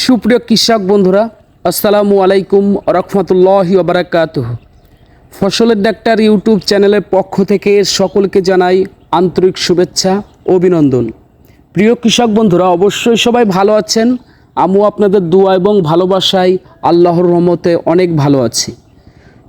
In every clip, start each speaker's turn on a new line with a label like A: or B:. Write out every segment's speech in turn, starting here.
A: সুপ্রিয় কৃষক বন্ধুরা, আসসালামু আলাইকুম রহমতুল্লাহ ওবরাকাত ফসলের ডাক্তার ইউটিউব চ্যানেলের পক্ষ থেকে সকলকে জানাই আন্তরিক শুভেচ্ছা, অভিনন্দন। প্রিয় কৃষক বন্ধুরা, অবশ্যই সবাই ভালো আছেন। আমিও আপনাদের দোয়া এবং ভালোবাসায় আল্লাহর রহমতে অনেক ভালো আছি।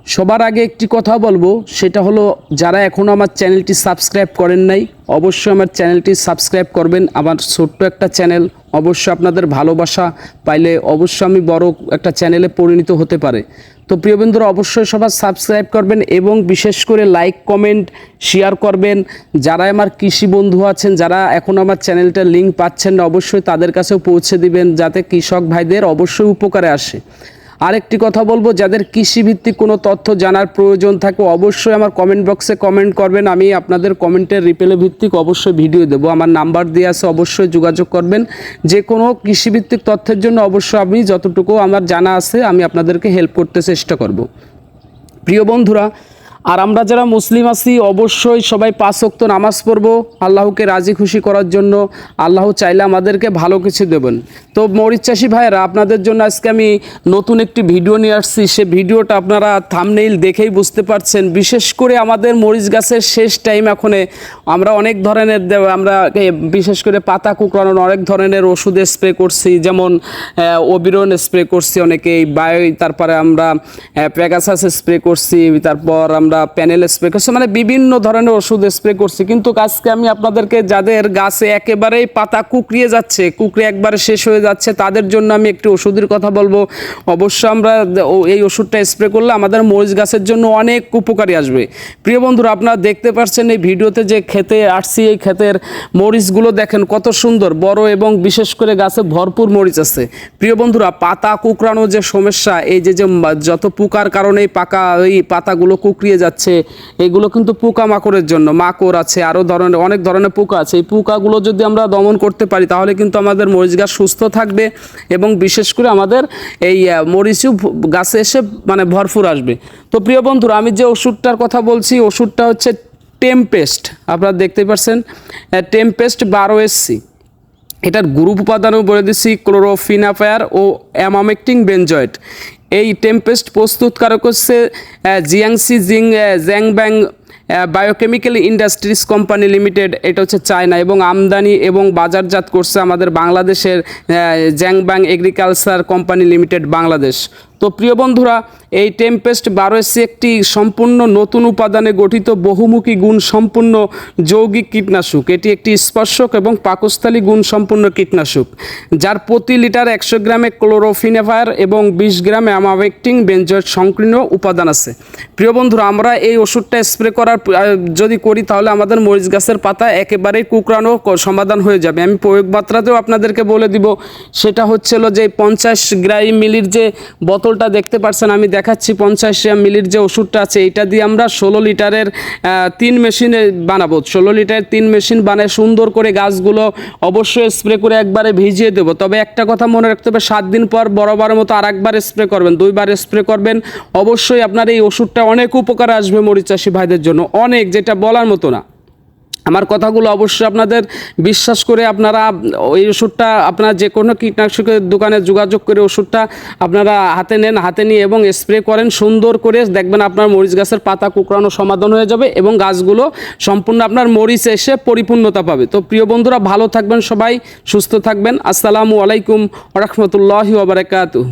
A: সবার আগে একটি কথা বলব, সেটা হলো যারা এখনও আমার চ্যানেলটি সাবস্ক্রাইব করেন নাই, অবশ্যই আমার চ্যানেলটি সাবস্ক্রাইব করবেন। আমার ছোট্ট একটা চ্যানেল, অবশ্যই আপনাদের ভালোবাসা পাইলে অবশ্যই আমি বড় একটা চ্যানেলে পরিণত হতে পারে। তো প্রিয় বন্ধুরা, অবশ্যই সবার সাবস্ক্রাইব করবেন এবং বিশেষ করে লাইক, কমেন্ট, শেয়ার করবেন। যারা আমার কৃষি বন্ধু আছেন, যারা এখন আমার চ্যানেলটার লিঙ্ক পাচ্ছেন না, অবশ্যই তাদের কাছেও পৌঁছে দিবেন, যাতে কৃষক ভাইদের অবশ্যই উপকারে আসে। আরেকটি কথা বলব, যাদের কৃষিভিত্তিক কোনো তথ্য জানার প্রয়োজন থাকে অবশ্যই আমার কমেন্ট বক্সে কমেন্ট করবেন। আমি আপনাদের কমেন্টের রিপেলে ভিত্তিক অবশ্যই ভিডিও দেবো। আমার নাম্বার দিয়ে আছে, অবশ্যই যোগাযোগ করবেন। যে কোনো কৃষিভিত্তিক তথ্যের জন্য অবশ্যই আমি যতটুকু আমার জানা আছে, আমি আপনাদেরকে হেল্প করতে চেষ্টা করব। প্রিয় বন্ধুরা আর আমরা যারা মুসলিম আছি, অবশ্যই সবাই পাঁচ ওয়াক্ত নামাজ পড়ব, আল্লাহকে রাজি খুশি করার জন্য। আল্লাহ চাইলে আমাদেরকে ভালো কিছু দেবেন। তো মরিচ চাষি ভাইয়েরা, আপনাদের জন্য আজকে আমি নতুন একটি ভিডিও নিয়ে আসছি। সে ভিডিওটা আপনারা থামনেইল দেখেই বুঝতে পারছেন। বিশেষ করে আমাদের মরিচ গাছের শেষ টাইম এখনে আমরা অনেক ধরনের আমরা বিশেষ করে পাতা কুকড়ানোর অনেক ধরনের ওষুধ স্প্রে করছি। যেমন ওবিরন স্প্রে করছি অনেকেই, বায়ো তারপরে আমরা প্যাগাসাস স্প্রে করছি, তারপর আমরা প্যানেল স্প্রে করছি মানে বিভিন্ন ধরনের ওষুধ স্প্রে করছি। কিন্তু আজকে আমি আপনাদেরকে যাদের গাছে একেবারেই পাতা কুকড়িয়ে যাচ্ছে, কুকড়ে একবারে শেষ হয়ে যাচ্ছে, তাদের জন্য আমি একটি ওষুধের কথা বলব। অবশ্য আমরা এই ওষুধটা স্প্রে করলে আমাদের মরিচ গাছের জন্য অনেক উপকারী আসবে। প্রিয় বন্ধুরা, আপনারা দেখতে পাচ্ছেন এই ভিডিওতে যে খেতে আসছি, এই ক্ষেতের মরিচগুলো দেখেন কত সুন্দর, বড় এবং বিশেষ করে গাছে ভরপুর মরিচ আছে। প্রিয় বন্ধুরা, পাতা কুকড়ানো যে সমস্যা, এই যে যে যত পোকার কারণে পাকা, এই পাতাগুলো কুকড়িয়ে যাচ্ছে। এগুলো কিন্তু পোকা মাকড়ের জন্য। মাকড় আছে আরও ধরনের অনেক ধরনের পোকা আছে। এই পোকাগুলো যদি আমরা দমন করতে পারি তাহলে কিন্তু আমাদের মরিচ গাছ সুস্থ থাকবে এবং বিশেষ করে আমাদের এই আহ, মরিচও গাছে এসে মানে ভরপুর আসবে। তো প্রিয় বন্ধুরা আমি যে ওষুধটার কথা বলছি ওষুধটা হচ্ছে টেমপেস্ট। আপনারা দেখতে পাচ্ছেন টেমপেস্ট বারো এসসি। এটার গ্রুপ উপাদানও বলে দিচ্ছি ক্লোরোফিনাফায়ার ও অ্যামামেক্টিং বেনজয়েড। এই টেম্পেস্ট প্রস্তুতকারক হচ্ছে Jiangxi Jing Zhang Bang biochemical industries company limited, এটা হচ্ছে চায়না এবং আমদানি এবং বাজারজাত করছে আমাদের বাংলাদেশের জ্যাংব্যাং এগ্রিকালচার কোম্পানি লিমিটেড বাংলাদেশ। তো প্রিয় বন্ধুরা, এই টেম্পেস্ট বারো এসি একটি সম্পূর্ণ নতুন উপাদানে গঠিত বহুমুখী গুণ সম্পূর্ণ যৌগিক কীটনাশক। এটি একটি স্পর্শক এবং পাকস্থলী গুণ সম্পূর্ণ কীটনাশক, যার প্রতি লিটার একশো গ্রামে ক্লোরোফিনেফায়ার এবং বিশ গ্রামে অ্যামাভেক্টিং বেঞ্জয়েড সংকীর্ণ উপাদান আছে। প্রিয় বন্ধুরা, আমরা এই ওষুধটা স্প্রে করার যদি করি, তাহলে আমাদের মরিচ গাছের পাতা একেবারেই কুকরানো সমাধান হয়ে যাবে। আমি প্রয়োগ মাত্রাতেও আপনাদেরকে বলে দিব, সেটা হচ্ছিল যে পঞ্চাশ গ্রাই মিলির যে বোতলটা দেখতে পাচ্ছেন আমি দেখাচ্ছি পঞ্চাশ মিলির যে ওষুধটা আছে এটা দিয়ে আমরা ষোলো লিটারের তিন মেশিনে বানাবো। ষোলো লিটারের তিন মেশিন বানায় সুন্দর করে গাছগুলো অবশ্যই স্প্রে করে একবারে ভিজিয়ে দেবো। তবে একটা কথা মনে রাখতে হবে, সাত দিন পর বরাবরের মতো আর একবার স্প্রে করবেন, দুইবার স্প্রে করবেন, অবশ্যই আপনার এই ওষুধটা অনেক উপকার আসবে মরিচ চাষি ভাইদের জন্য, অনেক, যেটা বলার মতো না। আমার কথাগুলো অবশ্যই আপনাদের বিশ্বাস করে আপনারা ওই ওষুধটা আপনারা যে কোনো কীটনাশকের দোকানে যোগাযোগ করে ওষুধটা আপনারা হাতে নেন, হাতে নিয়ে এবং স্প্রে করেন, সুন্দর করে দেখবেন আপনার মরিচ গাছের পাতা কুকড়ানো সমাধান হয়ে যাবে এবং গাছগুলো সম্পূর্ণ আপনার মরিচ এসে পরিপূর্ণতা পাবে। তো প্রিয় বন্ধুরা, ভালো থাকবেন সবাই, সুস্থ থাকবেন। আসসালামু আলাইকুম রহমতুল্লাহি ওবরাকাতুহ